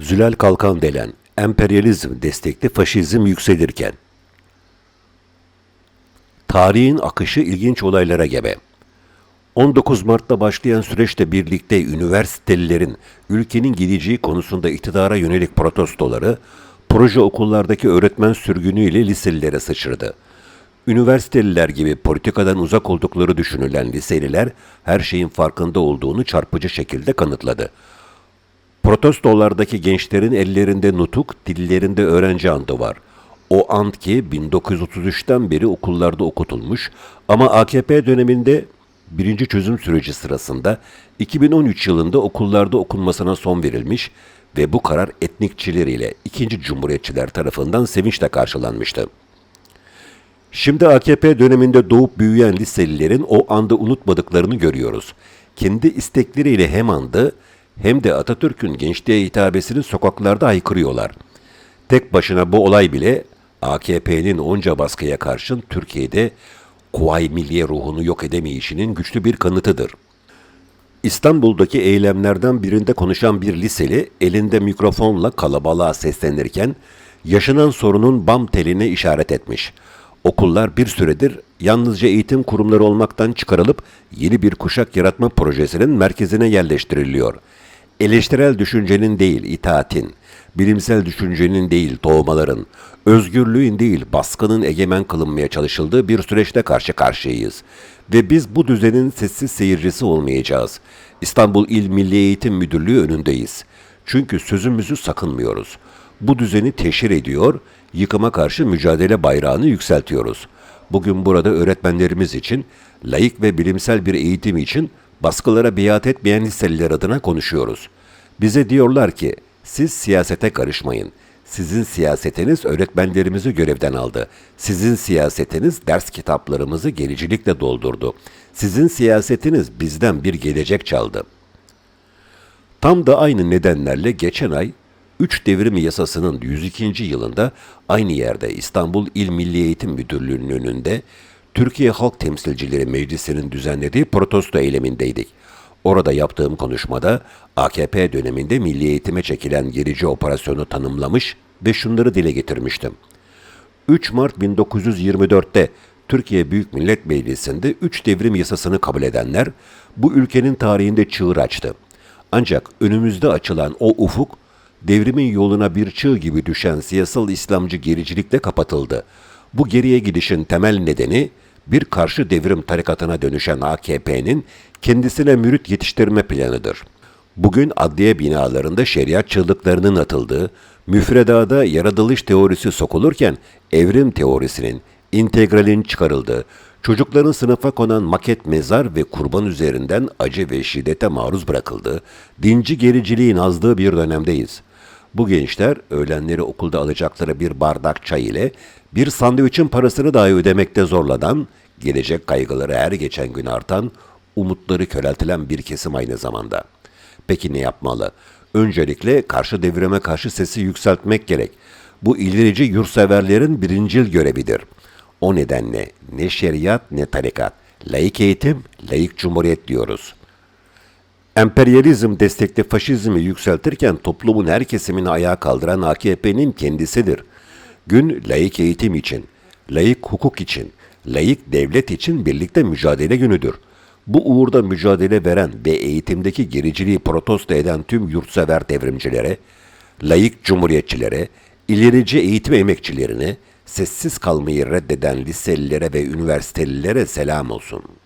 Zülal Kalkan delen emperyalizm destekli faşizm yükselirken tarihin akışı ilginç olaylara gebe. 19 Mart'ta başlayan süreçte birlikte üniversitelilerin ülkenin gideceği konusunda iktidara yönelik protestoları, proje okullardaki öğretmen sürgünüyle liselilere sıçradı. Üniversiteliler gibi politikadan uzak oldukları düşünülen liseliler her şeyin farkında olduğunu çarpıcı şekilde kanıtladı. Protestolardaki gençlerin ellerinde nutuk, dillerinde öğrenci andı var. O ant ki 1933'ten beri okullarda okutulmuş ama AKP döneminde birinci çözüm süreci sırasında 2013 yılında okullarda okunmasına son verilmiş ve bu karar etnikçiler ile ikinci cumhuriyetçiler tarafından sevinçle karşılanmıştı. Şimdi AKP döneminde doğup büyüyen liselilerin o anda unutmadıklarını görüyoruz. Kendi istekleriyle hem andı hem de Atatürk'ün gençliğe hitabesini sokaklarda haykırıyorlar. Tek başına bu olay bile AKP'nin onca baskıya karşın Türkiye'de Kuvayi Milliye ruhunu yok edemeyişinin güçlü bir kanıtıdır. İstanbul'daki eylemlerden birinde konuşan bir liseli elinde mikrofonla kalabalığa seslenirken yaşanan sorunun bam teline işaret etmiş. Okullar bir süredir yalnızca eğitim kurumları olmaktan çıkarılıp yeni bir kuşak yaratma projesinin merkezine yerleştiriliyor. Eleştirel düşüncenin değil itaatin, bilimsel düşüncenin değil doğmaların, özgürlüğün değil baskının egemen kılınmaya çalışıldığı bir süreçte karşı karşıyayız. Ve biz bu düzenin sessiz seyircisi olmayacağız. İstanbul İl Milli Eğitim Müdürlüğü önündeyiz. Çünkü sözümüzü sakınmıyoruz. Bu düzeni teşhir ediyor, yıkıma karşı mücadele bayrağını yükseltiyoruz. Bugün burada öğretmenlerimiz için, layık ve bilimsel bir eğitim için baskılara biat etmeyen liseliler adına konuşuyoruz. Bize diyorlar ki, siz siyasete karışmayın. Sizin siyasetiniz öğretmenlerimizi görevden aldı. Sizin siyasetiniz ders kitaplarımızı gericilikle doldurdu. Sizin siyasetiniz bizden bir gelecek çaldı. Tam da aynı nedenlerle geçen ay 3 devrim yasasının 102. yılında aynı yerde İstanbul İl Milli Eğitim Müdürlüğü'nün önünde Türkiye Halk Temsilcileri Meclisi'nin düzenlediği protesto eylemindeydik. Orada yaptığım konuşmada AKP döneminde milli eğitime çekilen gerici operasyonu tanımlamış ve şunları dile getirmiştim. 3 Mart 1924'te Türkiye Büyük Millet Meclisi'nde 3 devrim yasasını kabul edenler bu ülkenin tarihinde çığır açtı. Ancak önümüzde açılan o ufuk devrimin yoluna bir çığ gibi düşen siyasal İslamcı gericilikle kapatıldı. Bu geriye gidişin temel nedeni bir karşı devrim tarikatına dönüşen AKP'nin kendisine mürit yetiştirme planıdır. Bugün adliye binalarında şeriat çığlıklarının atıldığı, müfredada yaratılış teorisi sokulurken evrim teorisinin, integralin çıkarıldığı, çocukların sınıfa konan maket mezar ve kurban üzerinden acı ve şiddete maruz bırakıldığı, dinci gericiliğin azdığı bir dönemdeyiz. Bu gençler öğlenleri okulda alacakları bir bardak çay ile bir sandviçin parasını dahi ödemekte zorlanan, gelecek kaygıları her geçen gün artan, umutları köreltilen bir kesim aynı zamanda. Peki ne yapmalı? Öncelikle karşı devrime karşı sesi yükseltmek gerek. Bu ilerici yurtseverlerin birincil görevidir. O nedenle ne şeriat ne tarikat, laik eğitim, laik cumhuriyet diyoruz.'' Emperyalizm destekli faşizmi yükseltirken toplumun her kesimini ayağa kaldıran AKP'nin kendisidir. Gün layık eğitim için, layık hukuk için, layık devlet için birlikte mücadele günüdür. Bu uğurda mücadele veren ve eğitimdeki gericiliği protesto eden tüm yurtsever devrimcilere, layık cumhuriyetçilere, ilerici eğitim emekçilerine, sessiz kalmayı reddeden liselilere ve üniversitelilere selam olsun.''